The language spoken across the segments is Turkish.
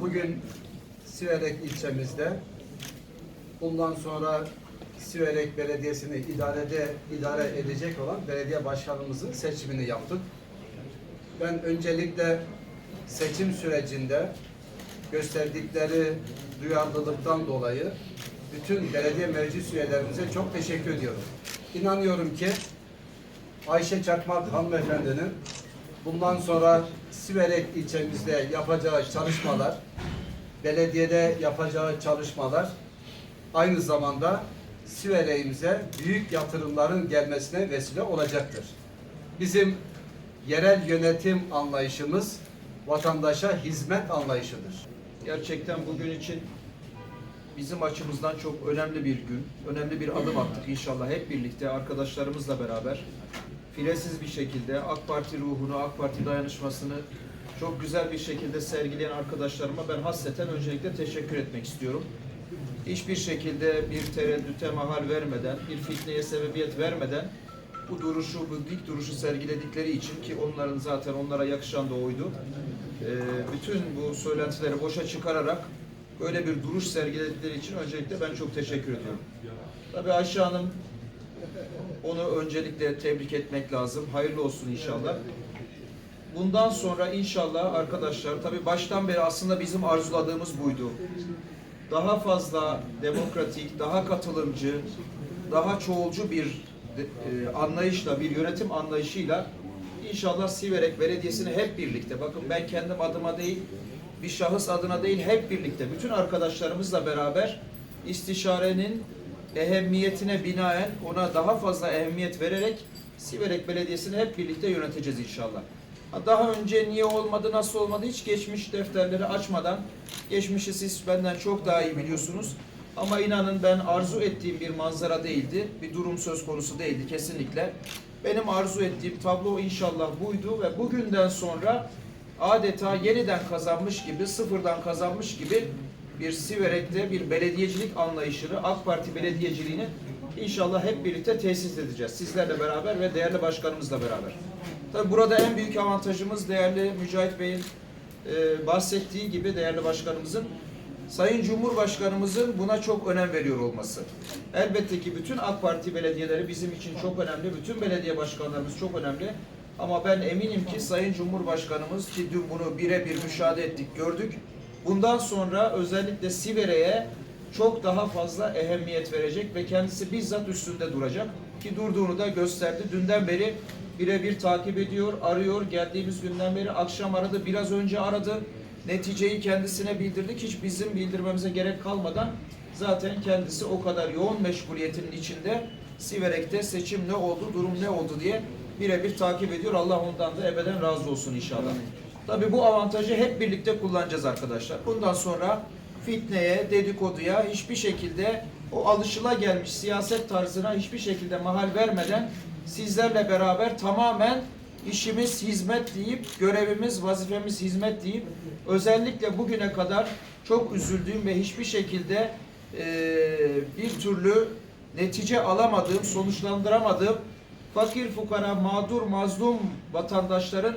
Bugün Siverek ilçemizde bundan sonra Siverek Belediyesi'ni idarede idare edecek olan belediye başkanımızın seçimini yaptık. Ben öncelikle seçim sürecinde gösterdikleri duyarlılıktan dolayı bütün belediye meclis üyelerimize çok teşekkür ediyorum. İnanıyorum ki Ayşe Çakmak hanımefendinin bundan sonra Siverek ilçemizde yapacağı çalışmalar, belediyede yapacağı çalışmalar aynı zamanda Siverek'imize büyük yatırımların gelmesine vesile olacaktır. Bizim yerel yönetim anlayışımız vatandaşa hizmet anlayışıdır. Gerçekten bugün için bizim açımızdan çok önemli bir gün, önemli bir adım attık inşallah hep birlikte arkadaşlarımızla beraber filesiz bir şekilde AK Parti ruhunu, AK Parti dayanışmasını çok güzel bir şekilde sergileyen arkadaşlarıma ben hasreten öncelikle teşekkür etmek istiyorum. Hiçbir şekilde bir tereddüte mahal vermeden, bir fitneye sebebiyet vermeden bu duruşu, bu dik duruşu sergiledikleri için ki onların zaten onlara yakışan da oydu. Ee, bütün bu söylentileri boşa çıkararak böyle bir duruş sergiledikleri için öncelikle ben çok teşekkür ediyorum. Tabii Ayşe Hanım onu öncelikle tebrik etmek lazım. Hayırlı olsun inşallah. Bundan sonra inşallah arkadaşlar tabii baştan beri aslında bizim arzuladığımız buydu. Daha fazla demokratik, daha katılımcı, daha çoğulcu bir e, anlayışla, bir yönetim anlayışıyla inşallah Siverek Belediyesi'ni hep birlikte, bakın ben kendim adıma değil, bir şahıs adına değil, hep birlikte, bütün arkadaşlarımızla beraber istişarenin ehemmiyetine binaen ona daha fazla ehemmiyet vererek Siverek Belediyesi'ni hep birlikte yöneteceğiz inşallah. Ha, Daha önce niye olmadı, nasıl olmadı hiç geçmiş defterleri açmadan, geçmişi siz benden çok daha iyi biliyorsunuz. Ama inanın ben arzu ettiğim bir manzara değildi, bir durum söz konusu değildi kesinlikle. Benim arzu ettiğim tablo inşallah buydu ve bugünden sonra adeta yeniden kazanmış gibi, sıfırdan kazanmış gibi bir Siverek'te bir belediyecilik anlayışını, AK Parti belediyeciliğini inşallah hep birlikte tesis edeceğiz. Sizlerle beraber ve değerli başkanımızla beraber. Tabii burada en büyük avantajımız değerli Mücahit Bey'in e, bahsettiği gibi değerli başkanımızın Sayın Cumhurbaşkanımızın buna çok önem veriyor olması. Elbette ki bütün AK Parti belediyeleri bizim için çok önemli. Bütün belediye başkanlarımız çok önemli. Ama ben eminim ki Sayın Cumhurbaşkanımız ki dün bunu birebir müşahede ettik, gördük. Bundan sonra özellikle Sivere'ye çok daha fazla ehemmiyet verecek ve kendisi bizzat üstünde duracak. Ki durduğunu da gösterdi. Dünden beri birebir takip ediyor, arıyor. Geldiğimiz günden beri akşam aradı, biraz önce aradı. Neticeyi kendisine bildirdik. Hiç bizim bildirmemize gerek kalmadan zaten kendisi o kadar yoğun meşguliyetinin içinde Siverek'te seçim ne oldu, durum ne oldu diye birebir takip ediyor. Allah ondan da ebeden razı olsun inşallah. Tabii bu avantajı hep birlikte kullanacağız arkadaşlar. Bundan sonra fitneye, dedikoduya hiçbir şekilde o alışıla gelmiş siyaset tarzına hiçbir şekilde mahal vermeden sizlerle beraber tamamen işimiz hizmet deyip, görevimiz, vazifemiz hizmet deyip özellikle bugüne kadar çok üzüldüğüm ve hiçbir şekilde eee, bir türlü netice alamadığım, sonuçlandıramadığım fakir fukara, mağdur, mazlum vatandaşların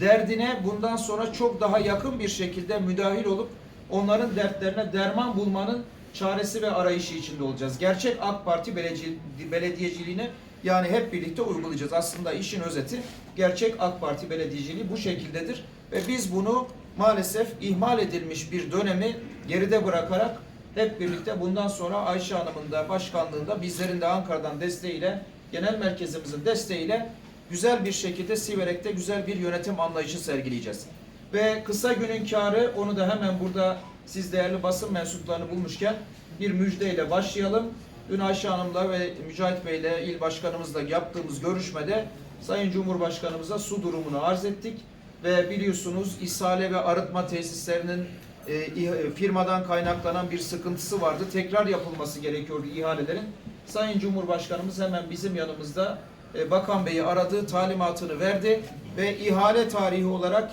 derdine bundan sonra çok daha yakın bir şekilde müdahil olup onların dertlerine derman bulmanın çaresi ve arayışı içinde olacağız. Gerçek AK Parti belediye- belediyeciliğini yani hep birlikte uygulayacağız. Aslında işin özeti gerçek AK Parti belediyeciliği bu şekildedir ve biz bunu maalesef ihmal edilmiş bir dönemi geride bırakarak hep birlikte bundan sonra Ayşe Hanım'ın da başkanlığında bizlerin de Ankara'dan desteğiyle genel merkezimizin desteğiyle güzel bir şekilde Siverek'te güzel bir yönetim anlayışı sergileyeceğiz. Ve kısa günün karı onu da hemen burada siz değerli basın mensuplarını bulmuşken bir müjdeyle başlayalım. Dün Ayşe Hanım'la ve Mücahit Bey'le il başkanımızla yaptığımız görüşmede Sayın Cumhurbaşkanımıza su durumunu arz ettik ve biliyorsunuz ishale ve arıtma tesislerinin e, ih- firmadan kaynaklanan bir sıkıntısı vardı. Tekrar yapılması gerekiyordu ihalelerin. Sayın Cumhurbaşkanımız hemen bizim yanımızda e, Bakan Bey'i aradığı talimatını verdi ve ihale tarihi olarak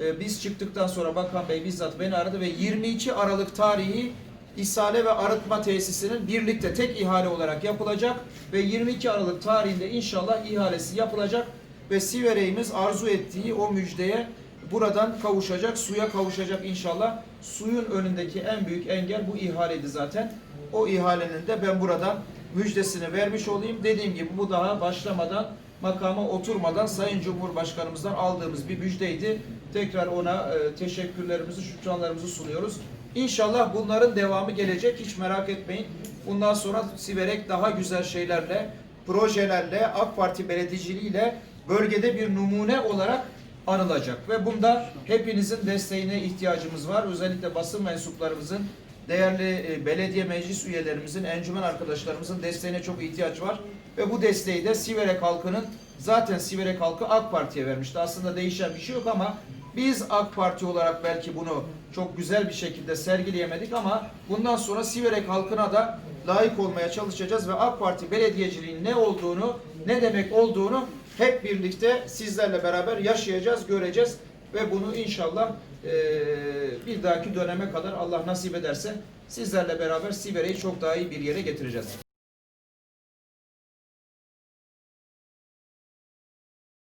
e, biz çıktıktan sonra Bakan Bey bizzat beni aradı ve 22 Aralık tarihi İshale ve arıtma tesisinin birlikte tek ihale olarak yapılacak ve 22 Aralık tarihinde inşallah ihalesi yapılacak ve Sivere'imiz arzu ettiği o müjdeye buradan kavuşacak, suya kavuşacak inşallah. Suyun önündeki en büyük engel bu ihaleydi zaten. O ihalenin de ben buradan müjdesini vermiş olayım. Dediğim gibi bu daha başlamadan, makama oturmadan Sayın Cumhurbaşkanımızdan aldığımız bir müjdeydi. Tekrar ona e, teşekkürlerimizi, şükranlarımızı sunuyoruz. İnşallah bunların devamı gelecek. Hiç merak etmeyin. Bundan sonra Siverek daha güzel şeylerle, projelerle, AK Parti belediyeciliğiyle bölgede bir numune olarak anılacak. Ve bunda hepinizin desteğine ihtiyacımız var. Özellikle basın mensuplarımızın, değerli e, belediye meclis üyelerimizin, encümen arkadaşlarımızın desteğine çok ihtiyaç var. Ve bu desteği de Siverek halkının, zaten Siverek halkı AK Parti'ye vermişti. Aslında değişen bir şey yok ama biz AK Parti olarak belki bunu çok güzel bir şekilde sergileyemedik ama bundan sonra Siverek halkına da layık olmaya çalışacağız ve AK Parti belediyeciliğin ne olduğunu, ne demek olduğunu hep birlikte sizlerle beraber yaşayacağız, göreceğiz ve bunu inşallah eee, bir dahaki döneme kadar Allah nasip ederse sizlerle beraber Siverek'i çok daha iyi bir yere getireceğiz.